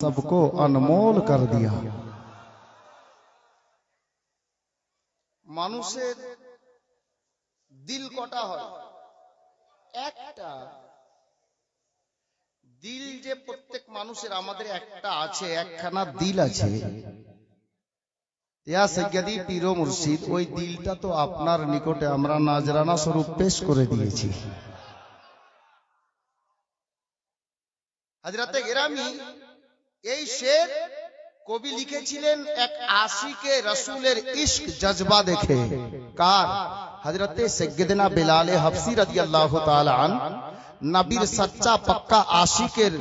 सबको अनमोल कर दिया মানুষের দিল কটা হয় একটা দিল যে প্রত্যেক মানুষের আমাদের একটা আছে একখানা দিল আছে ইয়া সৈয়দি পীর মুর্শিদ ওই দিলটা তো আপনার নিকটে আমরা নাজরানা স্বরূপ পেশ করে দিয়েছি হাজরাতে গেরামি এই শের কবি লিখেছিলেন এক আশিকে রসুলের ইশক জজবা দেখে। কার? হজরতে সৈয়দনা বেলালে হাফসি রাদিয়াল্লাহু তাআলা নবীর সচ্চা পাক্কা আশিকের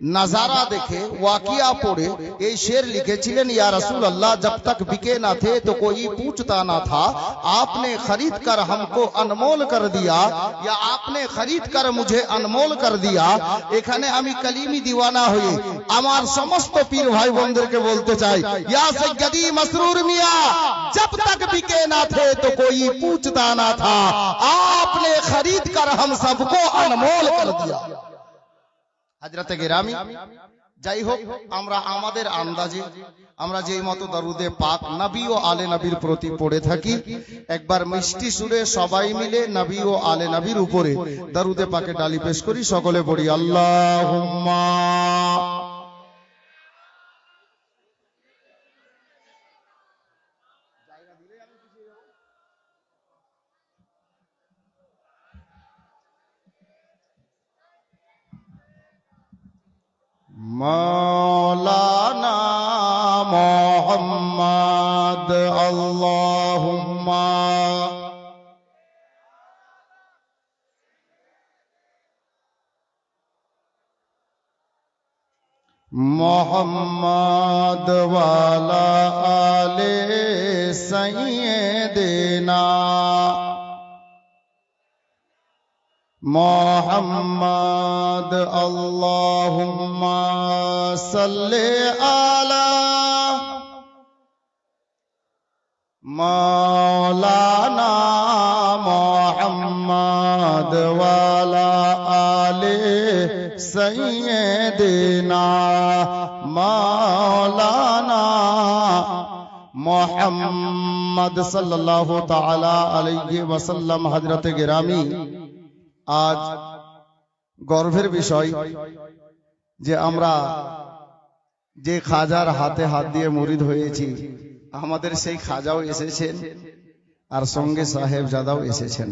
نظارہ دیکھے، واقعہ پڑھے یہ شیر لکھے چلن یا رسول اللہ، جب تک بکے نہ تھے تو کوئی پوچھتا نہ تھا، آپ نے خرید کر ہم کو انمول کر دیا، یا آپ نے خرید کر مجھے انمول کر دیا؟ ایکھانے ہمیں کلیمی دیوانا ہوئی۔ دیوانہ سمس تو پیر بھائی بندر کے بولتے چاہی یا سیدی مسرور میاں، جب تک بکے نہ تھے تو کوئی پوچھتا نہ تھا۔ آپ نے خرید کر ہم سب کو انمول کر دیا۔ হাজরাতে গেরামি যাই হোক আমরা আমাদের আন্দাজে, আমরা যেই মতো দরুদে পাক নবী ও আলে নবীর প্রতি পড়ে থাকি, একবার মিষ্টি সুরে সবাই মিলে নবী ও আলে নবীর উপরে দরুদে পাকে ডালি পেশ করি, সকলে পড়ি আল্লাহ মৌলানা মোহাম্মদ আল্লাহুম্মা মোহাম্মদ ওয়ালা আলে সাইয়্যিদিনা মোহাম্মদ সাল্লি আলা মাওলানা মোহাম্মদ আলে সাইয়্যিদিনা মাওলানা মোহাম্মদ সাল্লাল্লাহু তাআলা আলাইহি ওয়াসাল্লাম হযরতে গিরামি। আজ গর্বের বিষয় যে আমরা যে খাজার হাতে হাত দিয়ে মুরিদ হয়েছি, আমাদের সেই খাজাও এসেছেন আর সঙ্গে সাহেব জাদাও এসেছেন।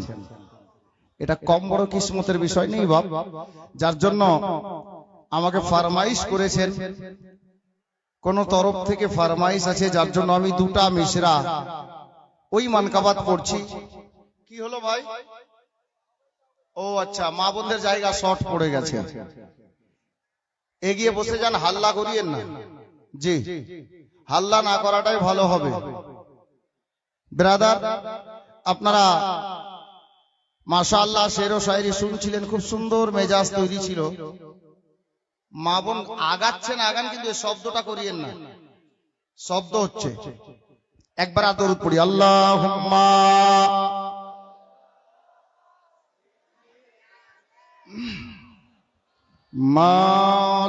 এটা কম বড় কিসমতের বিষয় নেই বাপ, যার জন্য আমাকে ফারমাইশ করেছেন। কোন তরফ থেকে ফারমাইশ আছে, যার জন্য আমি দুটা মিশরা ওই মানকাবাদ পড়ছি। কি হলো ভাই? ও আচ্ছা মা বোনদের জায়গা শর্ট পড়ে গেছে। এগিয়ে বসে যান, হাল্লা করিয়েন না। জি। হাল্লা না করাটাই ভালো হবে। ব্রাদার, আপনারা মাশাআল্লাহ শের শায়রি শুনছিলেন, খুব সুন্দর মেজাজ তৈরি ছিল। মা বোন আগাচ্ছেন আগান, কিন্তু শব্দটা করিয়েন না। শব্দ হচ্ছে। একবার আদর পড়ি আল্লাহ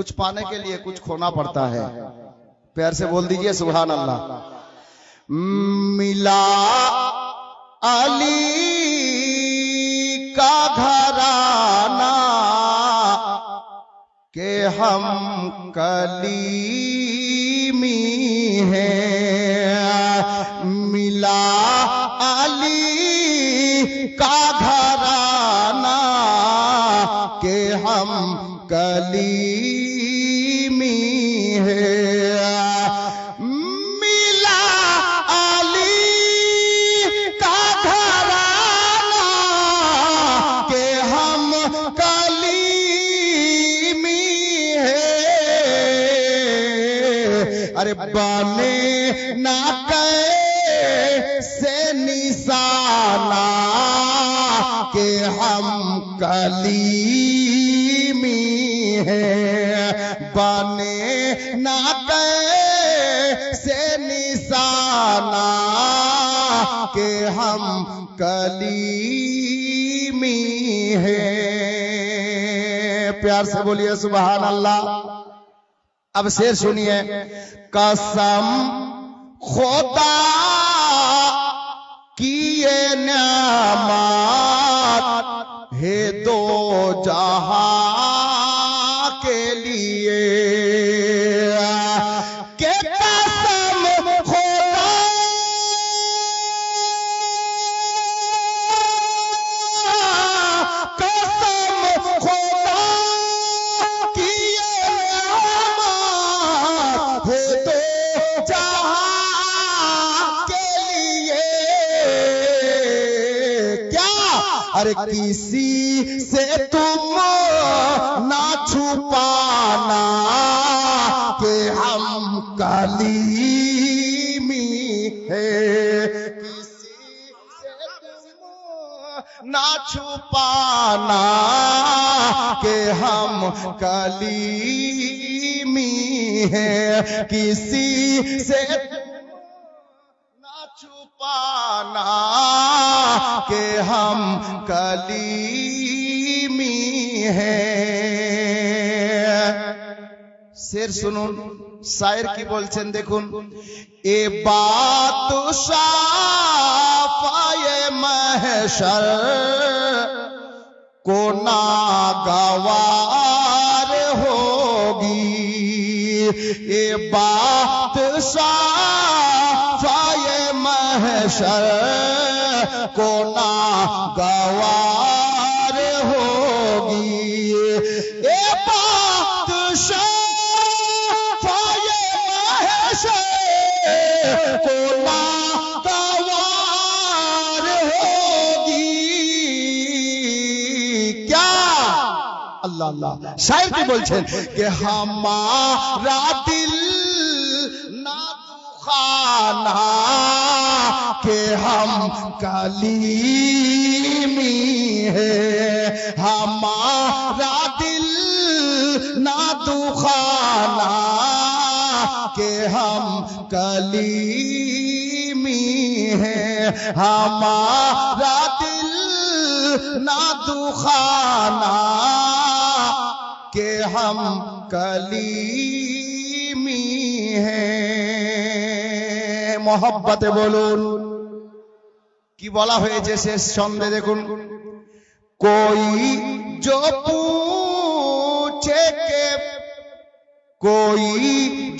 کچھ پانے کے لیے کچھ کھونا پڑتا ہے۔ پیار سے بول دیجیے سبحان اللہ۔ ملا علی کا گھرانا کہ ہم کلیمی ہیں۔ ملا علی کا گھرانہ کہ ہم کلی کریمی ہے۔ بانے نہ گئے سے نسانا کہ ہم کلیمی ہے پیار سے بولیے، سبحان اللہ۔ اب شیر سنیے۔ قسم خدا کیے نعمت ہے دو جہاں کے لیے۔ ارے کس جہاں کیا؟ ہر کسی تعلیمی ہے۔ نہ چھپانا کہ ہم کلیمی ہیں۔ کسی سے نہ چھپانا کہ ہم کلیمی ہیں۔ سر سنو۔ সায়ের কি বলছেন দেখুন? এ বাত মহেশর কোনা গওয়ার হোগি। এ বাত মহেশর কোনা গওয়ার ساحت بول چم راتل ناتان کہ ہم کلیمی ہے ہمارا دل ناتو خان کہ ہم کلیمی ہیں۔ ہمارا کہ ہم کلیمی ہیں محبت বলুন কি বলা হয়েছে শেষ ছন্দে দেখুন। কই জো কই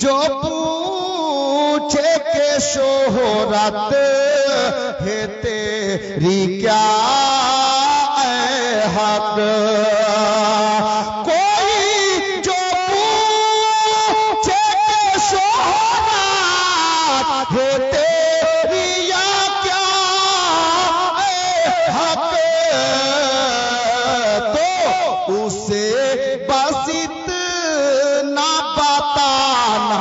জো পুছে কে সোহরাত হেতে রি उसे बस इतना बताना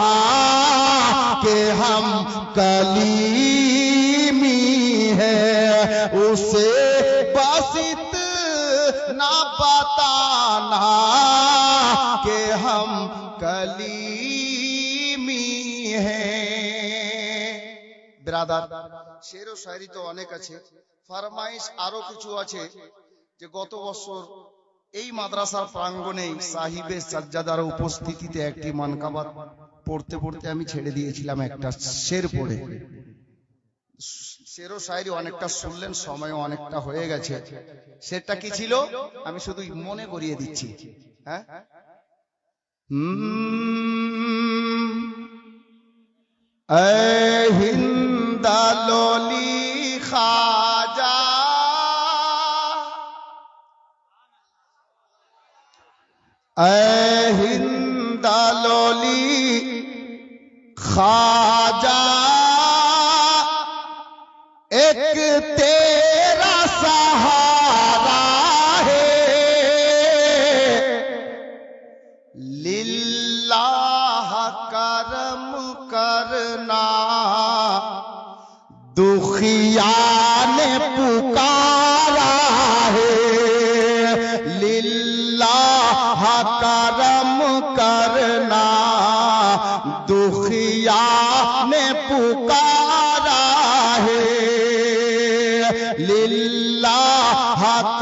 कि हम कलीमी है उसे बस इतना बताना कि हम कलीमी हैं ব্রাদার শের ও শায়রি তো অনেক আছে ফরমাইশ আরো কিছু আছে যে গত বছর এই মাদ্রাসার প্রাঙ্গণে সাহিবে সাজ্জাদার উপস্থিতিতে একটি মানকাবাত পড়তে পড়তে আমি ছেড়ে দিয়েছিলাম একটা শের পড়ে। শের ও শায়রি অনেকটা শুনলেন সময় অনেকটা হয়ে গেছে। সেটা কি ছিল? আমি শুধু মনে করিয়ে দিচ্ছি। হ্যাঁ? হুম। सिया ने पुकारा है लीला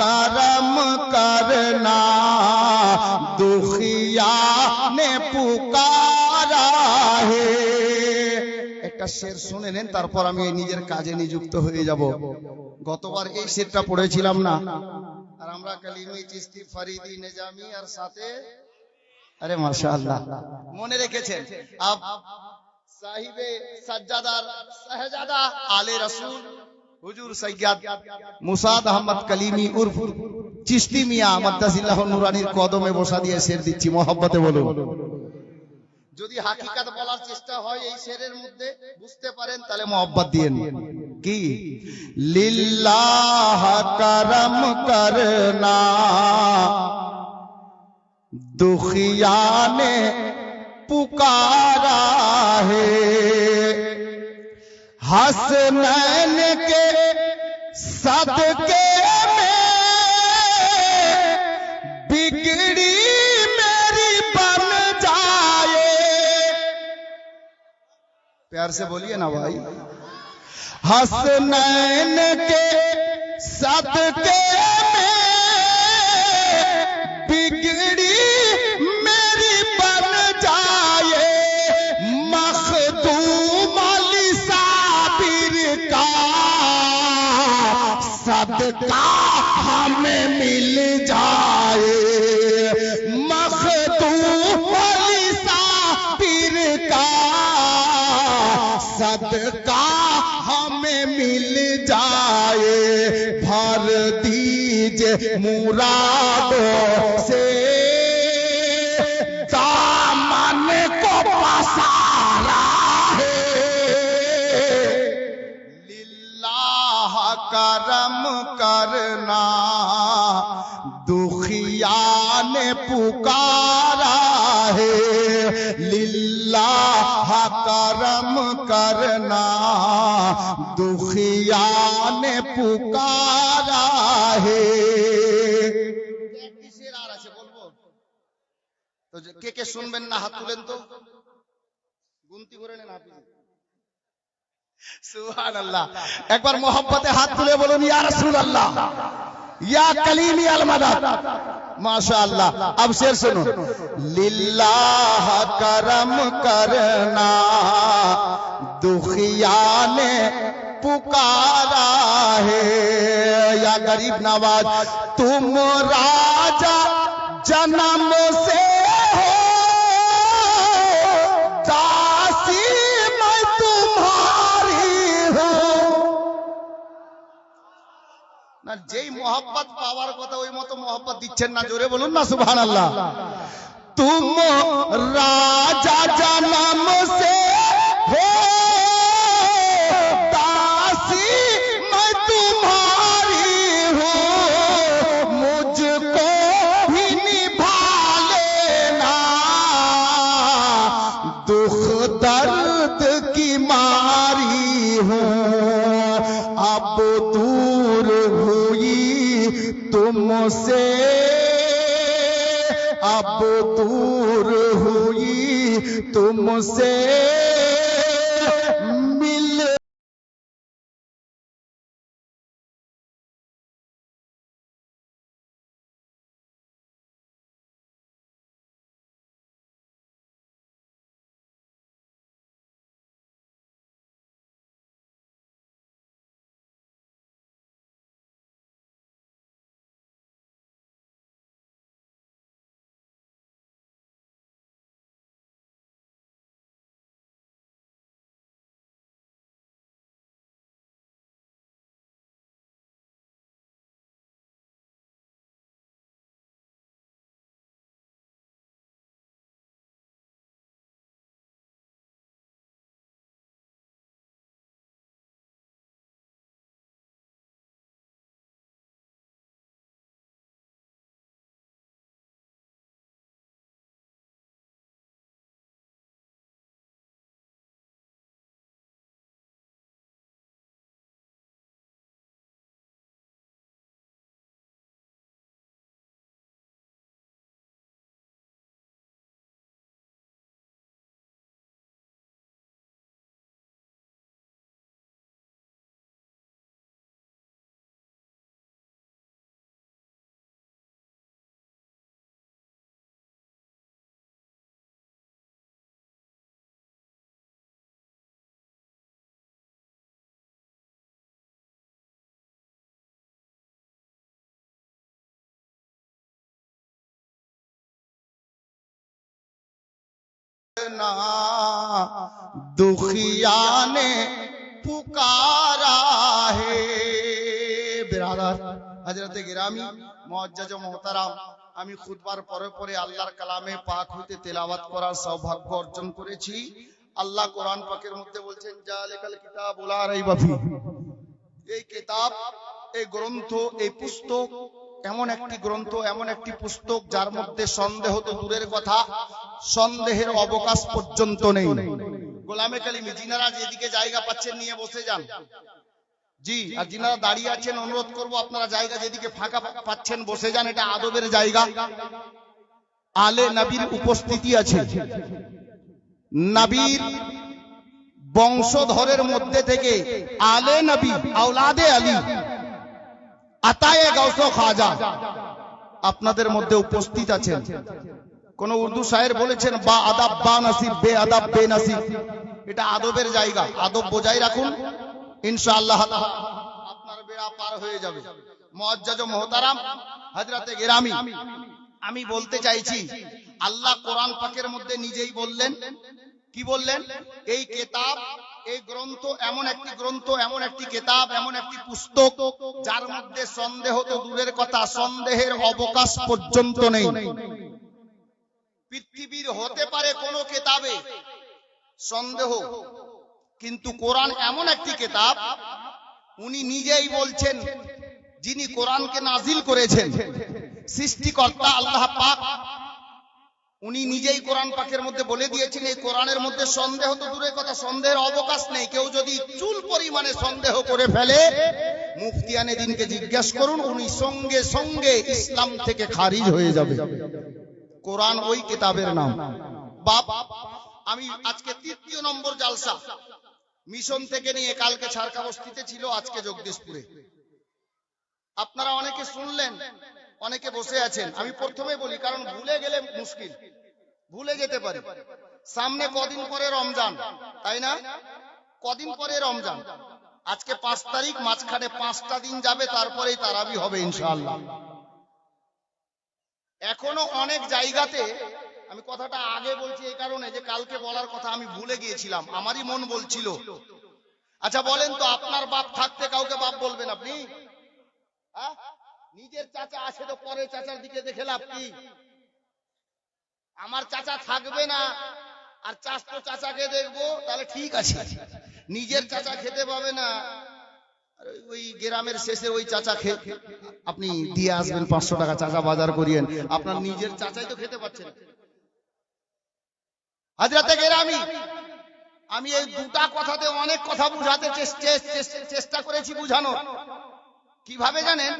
करम करना दुखिया ने पुकारा है একটা শের শুনে নেন, তারপর আমি নিজের কাজে নিযুক্ত হয়ে যাব। গতবার এই শেরটা পড়েছিলাম না। আর আমরা কালিমি চিস্তি, ফরিদি, নেজামি, আর সাথে আরে মাসা মনে রেখেছেন। কদমে বসা দিয়ে শের দিচ্ছি, মহব্বতে যদি হাকিকাত বলার চেষ্টা হয় এই শেরের মধ্যে, বুঝতে পারেন, তাহলে মহব্বত দিয়ে নিন কি? লিল্লাহ دکھیا نے پکارا ہے۔ حسنین کے صدقے میں میری بن جائے۔ پیار سے بولیے نا بھائی۔ حسنین کے صدقے میں بگڑی صدقہ ہمیں مل جائے۔ مخدوم علی پیر کا صدقہ ہمیں مل جائے۔ بھر دیجے سے۔ کرم کرنا۔ دکھیا نے پکارا ہے۔ للہ کرم کرنا۔ دکھیا نے پکارا ہے۔ তো কে কে শুনবেন না হাত তুলেন তো গুনতি করে নেন আপনি سبحان اللہ ایک بار محبت ہاتھ تلے بولو یا رسول اللہ یا کلیمی المدد ماشاءاللہ اب شیر سنو للہ کرم کرنا دخیا نے پکارا ہے یا غریب نواز تم راجہ جنم سے যেই মোহাম্মত পাওয়ার কথা ওই মতো মোহাম্মত দিচ্ছেন না, জোরে বলুন না, সুবহানাল্লাহ। তুম রাজা سے اب دور ہوئی تم سے না। পুকারা হে বিরাদার। হাজরতে গিরামি মজ্জাজ মোহতারাম, আমি খুদবার পরে পরে আল্লাহর কালামে পাক হইতে তেলাওয়াত করার সৌভাগ্য অর্জন করেছি। আল্লাহ কোরআন পাকের মধ্যে বলছেন যা লেখাল কিতাব ওলা রাইবা এই কিতাব, এই গ্রন্থ, এই পুস্তক, এমন একটি গ্রন্থ, এমন একটি পুস্তক যার মধ্যে সন্দেহ তো দূরের কথা। সন্দেহের অবকাশ পর্যন্ত নেই। গোলামে কালিমি জিনারা যেদিকে জায়গা পাচ্ছেন নিয়ে বসে যান। জি, আর যিনারা দাঁড়িয়ে আছেন, অনুরোধ করব আপনারা জায়গা যেদিকে ফাঁকা পাচ্ছেন বসে যান, এটা আদবের জায়গা। আলে নবীর উপস্থিতি আছে। নবীর বংশধরের মধ্যে থেকে আলে নবী, আওলাদে আলী, আতায়ে গাউস খাজা আপনাদের মধ্যে উপস্থিত আছেন। কোন উর্দু শায়ের বলেছেন, বা আদাব, বা নাসিব, বে আদাব, বে নাসিব। এটা আদবের জায়গা। আদব বজায় রাখুন। ইনশাআল্লাহ আপনার বেড়া পার হয়ে যাবে। মুআজ্জাজ মোহতারাম, হযরতে গেরামি, আমি বলতে চাইছি, আল্লাহ কোরআন পাকের মধ্যে নিজেই বললেন। কি বললেন? এই কেতাব, এই গ্রন্থ এমন একটি গ্রন্থ, এমন একটি কেতাব, এমন একটি পুস্তক, যার মধ্যে সন্দেহ তো দূরের কথা, সন্দেহের অবকাশ পর্যন্ত নেই। পৃথিবীর হতে পারে কোন কেতাবে। সন্দেহ। কিন্তু কোরআন এমন একটি কেতাব, উনি নিজেই বলছেন, যিনি কোরআনকে নাজিল করেছেন, সৃষ্টিকর্তা আল্লাহ পাক, উনি নিজেই কোরআন পাকের মধ্যে বলে দিয়েছেন, এই কোরআনের মধ্যে সন্দেহ তো দূরের কথা, সন্দেহের অবকাশ নেই। কেউ যদি চুল পরিমাণে সন্দেহ করে ফেলে মুফতিয়ানে দিনকে জিজ্ঞেস করুন, উনি সঙ্গে সঙ্গে ইসলাম থেকে খারিজ হয়ে যাবে। কোরআন ওই কিতাবের নাম। বাপ, আমি আজকে তৃতীয় নম্বর জালসা। মিশন থেকে নিয়ে কালকে ছাড়কা বস্তিতে ছিল আজকে জগদীশপুরে। আপনারা অনেকে শুনলেন, অনেকে বসে আছেন। আমি প্রথমে বলি, কারণ ভুলে গেলে মুশকিল। ভুলে যেতে পারি। সামনে কদিন পরে রমজান, তাই না? কদিন পরে রমজান। আজকে পাঁচ তারিখ, মাঝখানে পাঁচটা দিন যাবে, তারপরেই তারাবি হবে, ইনশাআল্লাহ। এখনও অনেক জায়গাতে আমি কথাটা আগে বলছি এই কারণে যে কালকে বলার কথা আমি ভুলে গিয়েছিলাম, আমারই মন বলছিল। আচ্ছা বলেন তো আপনার বাপ থাকতে কাউকে বাপ বলবেন আপনি? হ্যাঁ? নিজের চাচা আছে তো পরে চাচার দিকে দেখে লাভ কি? আমার চাচা থাকবে না, আর চাষ তো চাচাকে দেখব, তাহলে ঠিক আছে। নিজের চাচা খেতে পাবে না। ওই- গ্রামের শেষে ওই চাচা খেয়ে আপনি দিয়ে আসবেন, পাঁচশো টাকা চাচা বাজার করিয়েন। আপনার নিজের চাচাই তো খেতে পাচ্ছেন হাজরাতে আমি এই দুটা কথাতে অনেক কথা বুঝাতে চেষ্টা করেছি বুঝানো কীভাবে জানেন?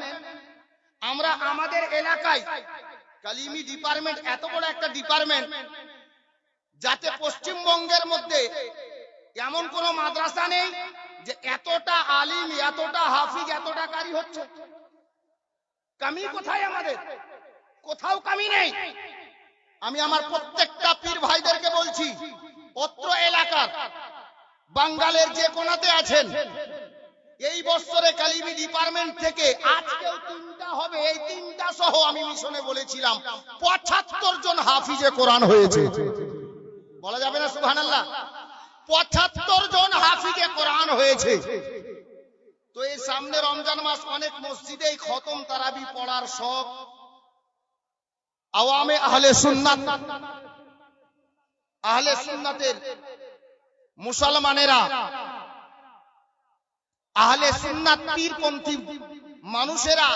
আমরা আমাদের এলাকায় কালিমি ডিপার্টমেন্ট, এত বড় একটা ডিপার্টমেন্ট, যাতে পশ্চিমবঙ্গের মধ্যে এমন কোন মাদ্রাসা নেই যে এতটা আলিম, এতটা হাফিজ, এতটা কারি হচ্ছে। কামি কোথায় আমাদের? কোথাও কামি নেই। আমি আমার প্রত্যেকটা পীর ভাইদেরকে বলছি, অত্র এলাকার, বাঙ্গালের যে কোনাতে আছেন, এই বছরে কালিমি ডিপার্টমেন্ট থেকে আজকেও তিনটা হবে, এই তিনটা সহ আমি মিশনে বলেছিলাম, পঁচাত্তর জন হাফিজে কোরআন হয়েছে। বলা যাবে না, সুবহানাল্লাহ? পঁচাত্তর জন হাফিজে কোরআন হয়েছে। তো এই সামনে রমজান মাস অনেক মসজিদেই খতম, তারাবি পড়ার শখ। আওয়ামে আহলে সুন্নাত, আহলে সুন্নাতের মুসলমানেরা, আহলে সুন্নাত পীরপন্থী মানুষেরা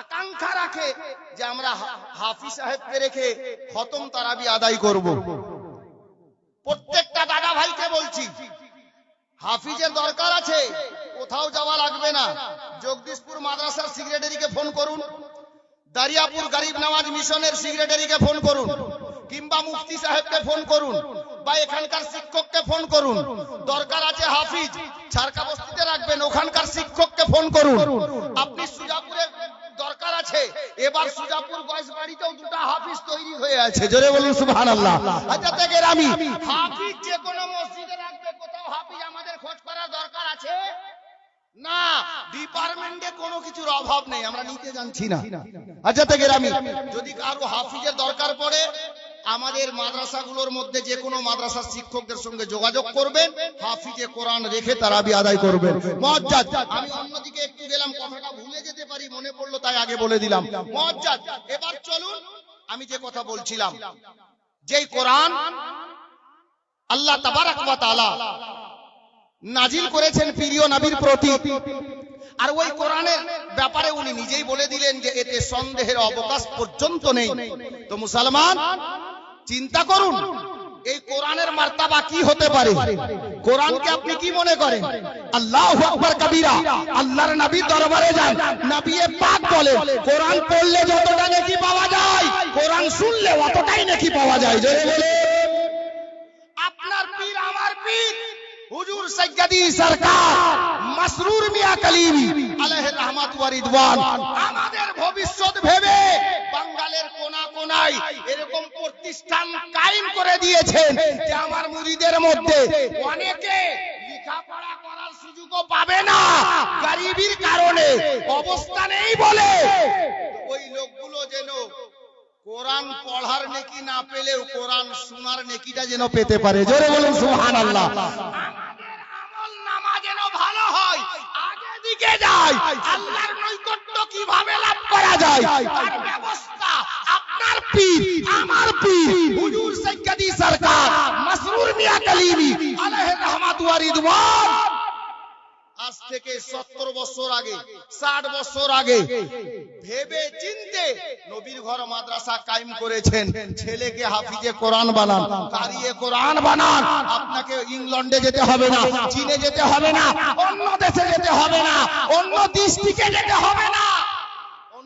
আকাঙ্ক্ষা রাখে যে আমরা হাফিজ সাহেবকে রেখে খতম তারাবি আদায় করব। প্রত্যেকটা দাদা ভাইকে বলছি, হাফিজের দরকার আছে, কোথাও যাওয়া লাগবে না। জগদীশপুর মাদ্রাসার সেক্রেটারিকে ফোন করুন, দারিয়াপুর গরিব নওয়াজ মিশনের সেক্রেটারিকে ফোন করুন, কিংবা মুফতি সাহেবকে ফোন করুন, বা এখানকার শিক্ষককে ফোন করুন। দরকার আছে হাফিজ ছারকা বস্তিতে রাখবেন, ওখানকার শিক্ষককে ফোন করুন। আপনি সুজাপুরে দরকার আছে। এবার সুজাপুর বয়স বাড়িতেও দুটো হাফিজ তৈরি হয়ে আছে। জোরে বলুন সুবহানাল্লাহ। আচ্ছা থেকে আমি। হাফিজ যে কোনো মসজিদে রাখবে কোথাও হাফিজ আমাদের খোঁজ করার দরকার আছে? না ডিপার্টমেন্টে কোনো কিছুর অভাব নেই আমরা নিতে জানছি না। আচ্ছা থেকে আমি। যদি কারও হাফিজের দরকার পড়ে আমাদের মাদ্রাসাগুলোর মধ্যে যে কোনো মাদ্রাসার শিক্ষকদের সঙ্গে যোগাযোগ করবেন, হাফিজে কোরআন রেখে তারাবি আদায় করবেন। মজ্জাদ আমি অন্যদিকে একটু গেলাম, কথাটা ভুলে যেতে পারি, মনে পড়ল তাই আগে বলে দিলাম। মজ্জাদ এবার চলুন, আমি যে কথা বলছিলাম, যেই কোরআন আল্লাহ তাবারাক ওয়া তাআলা নাজিল করেছেন প্রিয় নবীর প্রতি, আর ওই কোরআনের ব্যাপারে উনি নিজেই বলে দিলেন যে এতে সন্দেহের অবকাশ পর্যন্ত নেই। তো মুসলমান চিন্তা করুন, এই কোরআনের মার্তাবা কি হতে পারে? কোরআনকে আপনি কি মনে করেন? আল্লাহ আকবর কবিরা, আল্লাহর নবী দরবারে যান নবী পাক বলে, কোরআন পড়লে যতটা নাকি পাওয়া যায়, কোরআন শুনলে অতটাই নাকি পাওয়া যায়। জোরে বলে। হুজুর সৈয়দি সরকার, মাসরুর মিয়া কালিমি আলাইহির রহমাত ওয়া রিদওয়ান। আমাদের ভবিষ্যৎ ভেবে বাঙ্গালের কোনা কোনায় এরকম প্রতিষ্ঠান কায়েম করে দিয়েছেন যে আমার মুরিদের মধ্যে অনেকে লেখাপড়া করার সুযোগও পাবে না। গরিবির কারণে অবস্থা নেই বলে। ওই লোকগুলো যেন কোরআন পড়ার নেকি না পেলেও কোরআন শোনার নেকিটা যেন পেতে পারে। জোরে বলুন সুবহানাল্লাহ। আমাদের আমল নামা যেন ভালো হয় আগে দিকে যায় আল্লাহর নৈকট্য কীভাবে লাভ করা যায় তার ব্যবস্থা আপনার পীর আমার পীর হুজুর সৈয়দি সরকার মাসরুর মিয়া কালিমি আলাইহি রহমাত ওয়া রিদওয়ান। আজ থেকে সত্তর বছর আগে, ষাট বছর আগে, ভেবে চিনতে নবীর ঘর মাদ্রাসা কায়েম করেছেন। ছেলেকে হাফিজে কোরআন বানান, কারিয়ে কোরআন বানান, আপনাকে ইংল্যান্ডে যেতে হবে না, চীনে যেতে হবে না, অন্য দেশে যেতে হবে না, অন্য ডিস্ট্রিক্টে যেতে হবে না।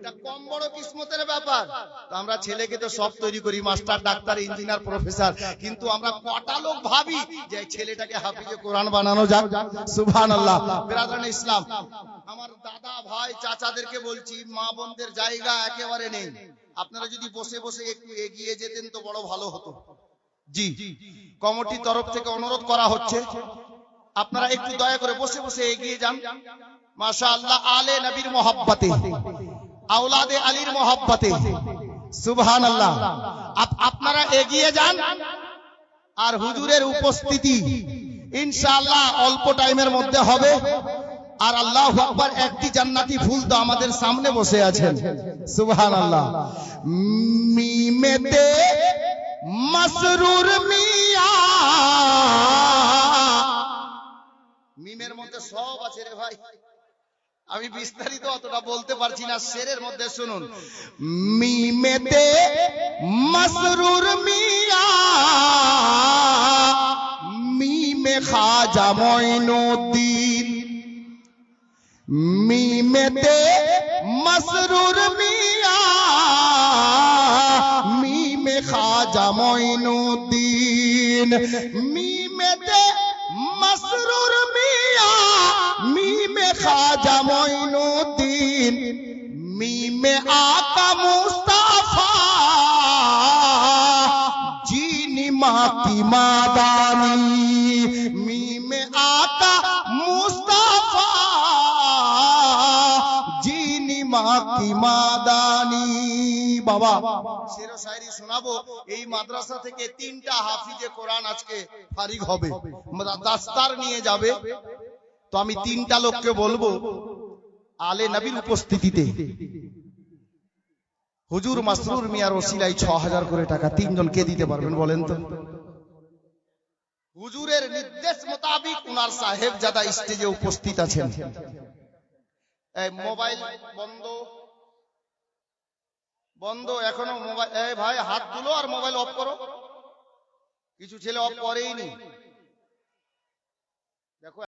এটা কম বড় কিসমতের ব্যাপার। তো আমরা ছেলেকে তো সব তৈরি করি, মাস্টার, ডাক্তার, ইঞ্জিনিয়ার, প্রফেসর। কিন্তু আমরা কটা লোক ভাবি যে ছেলেটাকে হাফিজে কোরআন বানানো যাক। ইসলাম, আমার দাদা, ভাই, চাচাদেরকে বলছি, মা বোনদের জায়গা একেবারে নেই। আপনারা যদি বসে বসে একটু এগিয়ে যেতেন তো বড় ভালো হতো। জি, কমিটির তরফ থেকে অনুরোধ করা হচ্ছে। আপনারা একটু দয়া করে বসে বসে এগিয়ে যান। মাশা আল্লাহ আলে নবীর মোহাব্বতে। আওলাদে আলীর মোহাব্বতে। সুবহান আল্লাহ আপনারা এগিয়ে যান। আর হুজুরের উপস্থিতি ইনশাআল্লাহ অল্প টাইমের মধ্যে হবে। আর আল্লাহ আকবার একটি জান্নাতি ফুল তো আমাদের সামনে বসে আছেন। সুবহান আল্লাহ মিমেতে মাসরুর মিয়া। মিমের মধ্যে সব আছে রে ভাই। আমি বিস্তারিত অতটা বলতে পারছি না, শেরের মধ্যে শুনুন। মিমেতে মাসরুর মিয়া, মিমে খাজা মঈনুদ্দিন মিমেতে মাসরুর মিয়া, মিমে খাজা মঈনুদ্দিন মিমেতে খাজা মঈনুদ্দিন, মিমে আকা মুস্তাফা, যিনি মাতি মাদানি, মিমে আকা মুস্তাফা, যিনি মাকি মাদানি। বাবা, শের শায়রি শোনাবো, এই মাদ্রাসা থেকে তিনটা হাফিজে কোরআন আজকে ফারিগ হবে। দাস্তার নিয়ে যাবে। তো আমি তিনটা লোককে বলব, আলে নবীর উপস্থিতিতে। হুজুর মাসরুর মিয়ার ওসিলাই ছ হাজার করে টাকা তিনজন কে দিতে পারবেন, বলেন তো। হুজুরের নির্দেশ মোতাবিক উনার সাহেব জাদা স্টেজে উপস্থিত আছেন। মোবাইল বন্ধ। বন্ধ, এখনও মোবাইল ভাই, হাত তুলো আর মোবাইল অফ করো। কিছু ছেলে অফ করেই নি দেখো